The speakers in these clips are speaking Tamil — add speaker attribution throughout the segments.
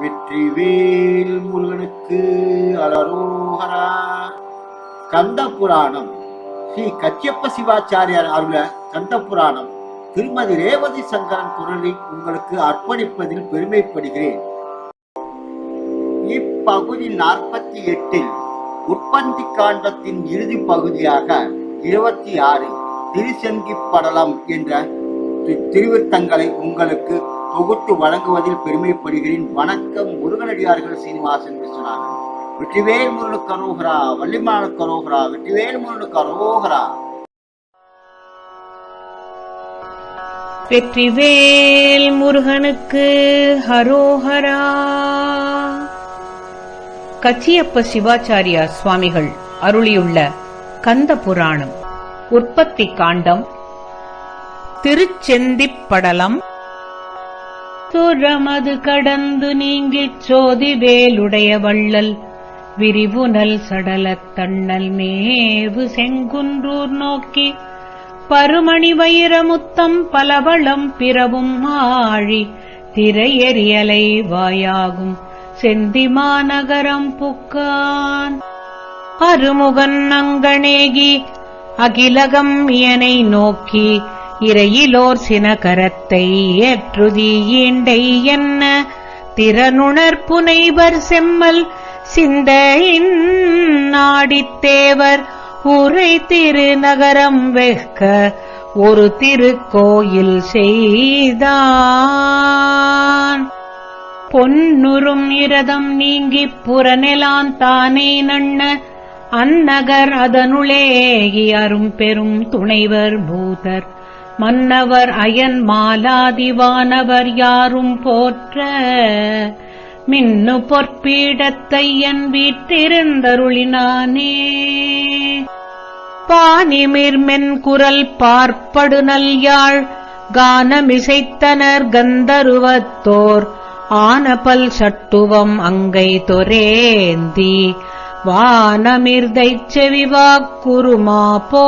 Speaker 1: வெற்றிவேல் முருகனுக்கு அலரோகரா. கந்த புராணம் ஸ்ரீ கச்சியப்ப சிவாச்சாரியார் அருள கந்த புராணம் திருமதி ரேவதி சங்கரன் குரலை உங்களுக்கு அர்ப்பணிப்பதில் பெருமைப்படுகிறேன். இப்பகுதி நாற்பத்தி எட்டில் உற்பத்தி காண்டத்தின் இறுதி பகுதியாக இருபத்தி ஆறு திருசெங்கி படலம் என்ற திருவிருத்தங்களை உங்களுக்கு தொகுத்து வழங்குவதில் பெருமைப்படுகிறேன். வணக்கம் முருகனடியார்கள் சீனிவாசன் விஸ்வநாதன் வெற்றிவேல் முருகனுக்கு அரோகரா வள்ளிமான கரோகரா வெற்றிவேல் முருகனுக்கு அரோகரா.
Speaker 2: வெற்றிவேல் முருகனுக்கு ஹரோஹரா கச்சியப்ப சிவாச்சாரியா சுவாமிகள் அருளியுள்ள கந்த புராணம் உற்பத்தி காண்டம் திருச்செந்திப்படலம் துரமது கடந்து நீங்கிச் சோதி வேலுடைய வள்ளல். விரிவுனல் சடலத் தண்ணல் மேவு செங்குன்றூர் நோக்கி. பருமணி வைரமுத்தம் பலவளம் பிறவும் ஆழி. திரையறியலை வாயாகும் செந்திமாநகரம் புக்கான். அருமுகன் அங்கணேகி அகிலகம் இயனை நோக்கி. இறையிலோர் சினகரத்தை ஏற்றுதி ஈண்டை என்ன? திறனுணர் புனைவர் செம்மல் சிந்தையின் நாடித்தேவர் உரை திருநகரம் வெக்க ஒரு திருக்கோயில் செய்தான். பொன்னுறும் இரதம் நீங்கிப் புறநிலான் தானே நண்ண? அந்நகர் அதனுளேகி அரும் பெரும் துணைவர் பூதர் மன்னவர் அயன் மாலாதிவானவர் யாரும் போற்ற மின்னு பொற்பீடத்தை என் வீட்டிருந்தருளினானே. பாணிமிர்மென் குரல் பார்ப்படுநல் யாழ் கானமிசைத்தனர் கந்தருவத்தோர் ஆனபல் சட்டுவம் அங்கை தொரேந்தி வானமிர்தைச் செவிவாக்குருமா போ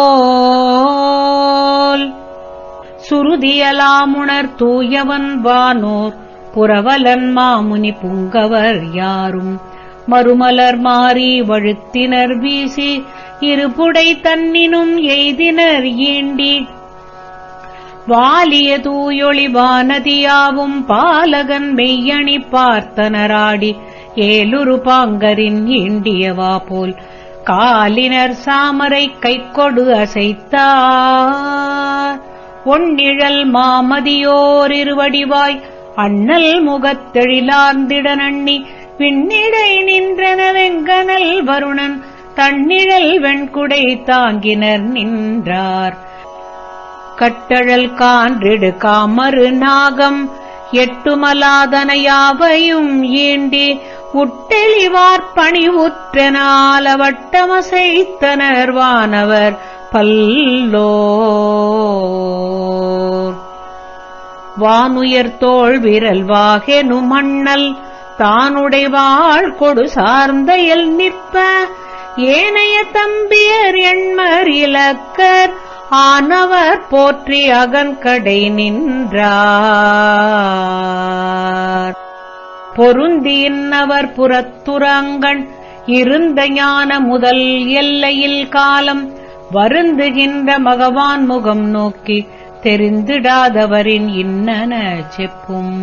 Speaker 2: சுருதியலாமுணர் தூயவன் வானோர் புரவலன் மாமுனி புங்கவர் யாரும். மறுமலர் மாறி வழுத்தினர் வீசி இருபுடை தன்னினும் எய்தினர் ஈண்டி. வாலிய தூயொளி வானதியாவும் பாலகன் மெய்யணி பார்த்தனராடி ஏலுரு பாங்கரின் ஈண்டியவா போல். காலினர் சாமரை கைக்கொடு அசைத்தார் பொன்னிழல் மாமதியோரிருவடிவாய் அண்ணல் முகத்தெழிலார்ந்திடனண்ணி பின்னிடை நின்றன வெங்கனல் வருணன் தன்னிழல் வெண்குடை தாங்கினர் நின்றார். கட்டழல் கான்றிடு காமறு நாகம் எட்டுமலாதனையாவையும் ஈண்டி உட்டெளிவார்பணி பணிவுற்றனால் வட்டமசைத்தனர் வானவர் பல்லோ. வானுயர் தோள் விரல் வாகெனு மண்ணல் தானுடைவாள் கொடு சார்ந்த எல் நிற்ப. ஏனைய தம்பியர் எண்மர் இலக்கர் ஆனவர் போற்றி அகன்கடை நின்றார். பொருந்தியின்னவர் புறத்துறங்கண் இருந்த ஞான முதல் எல்லையில் காலம் வருந்துகின்ற மகவான் முகம் நோக்கி தெரிந்திடாதவரின் இன்னன செப்பும்.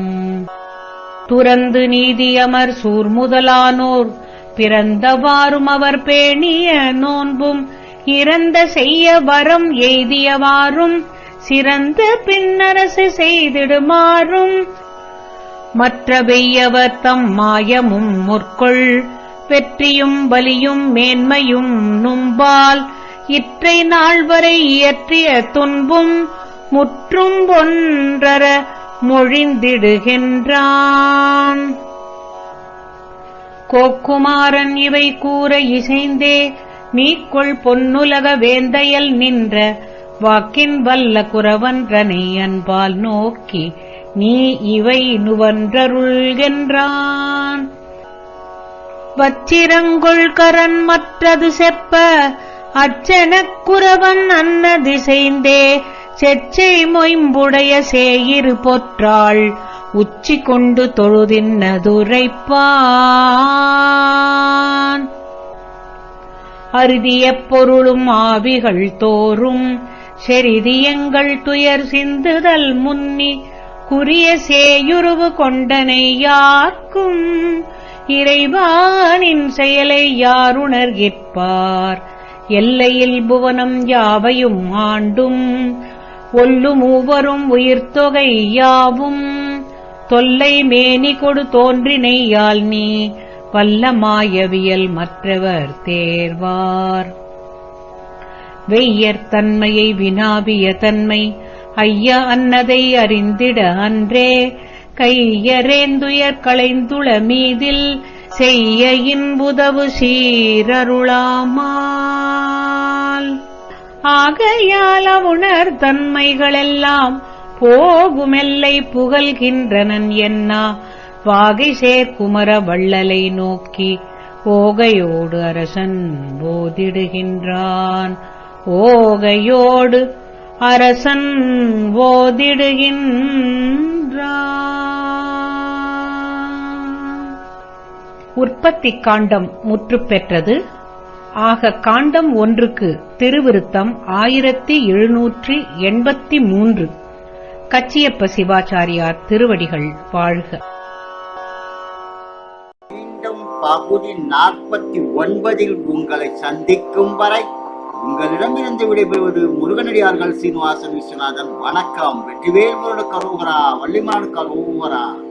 Speaker 2: துறந்து நீதியமர் சூர் முதலானோர் பிறந்தவாறும் அவர் பேணிய நோன்பும் இறந்த செய்ய வரம் எய்தியவாறும் சிறந்த பின்னரசு செய்திடுமாறும். மற்ற வெய்யவர் தம் மாயமும் முற்கொள் வெற்றியும் வலியும் மேன்மையும் நும்பால் இற்றை நாள் வரை இயற்றிய துன்பும் முற்றும் ஒன்றர மொழிந்திடுகின்றான். கோக்குமாரன் இவை கூற இசைந்தே மீக்கொள் பொன்னுலக வேந்தையல் நின்ற வாக்கின் வல்ல குறவன்றனை அன்பால் நோக்கி நீ இவை நுவன்றருள்கின்றான். வச்சிரங்கொள் கரன் மற்றது செப்ப அச்சனக் குறவன் அன்ன திசைந்தே செச்சை மொயம்புடைய சேயிரு பொற்றாள் உச்சி கொண்டு தொழுதின்னதுரைப்பான் அருதிய பொருளும் ஆவிகள் தோறும் செரிதியங்கள் துயர் சிந்துதல் முன்னி குறிய சேயுருவு கொண்டனை யார்க்கும் இறைவானின் செயலை யாருணர்கிற்பார். எல்லையில் புவனம் யாவையும் ஆண்டும் ஒல்லு மூவரும் உயிர்த்தொகை யாவும். தொல்லை மேனி கொடு தோன்றினையால் நீ வல்ல மாயவியல் மற்றவர் தேர்வார். வெய்யர் தன்மையை வினாவிய தன்மை ஐய அன்னதை அறிந்திட அன்றே. கையரேந்துயர் களைந்துள மீதில் செய்ய இன்புதவு சீரருளாமா. ஆகையால் அவுணர் தன்மைகளெல்லாம் போகுமெல்லை புகழ்கின்றனன் என்னா. வாகை சேர்க்குமர வள்ளலை நோக்கி ஓகையோடு அரசன் போதிடுகின்றான். ஓகையோடு அரசன் போதிடுகின்றான். உற்பத்தி காண்டம் முற்று பெற்றது. ஆக காண்டம் ஒன்றுக்கு திருவிருத்தம் ஆயிரத்தி எழுநூற்றி எண்பத்தி மூன்று. கச்சியப்ப சிவாச்சாரியார் திருவடிகள் வாழ்க.
Speaker 1: மீண்டும் பகுதி நாற்பத்தி ஒன்பதில் உங்களை சந்திக்கும் வரை உங்களிடமிருந்து விடைபெறுவது முருகனடியார்கள் சீனிவாசன் விஸ்வநாதன். வணக்கம். வெற்றிவேல் முருகன் கரோகரா வள்ளிமான் கரோகரா.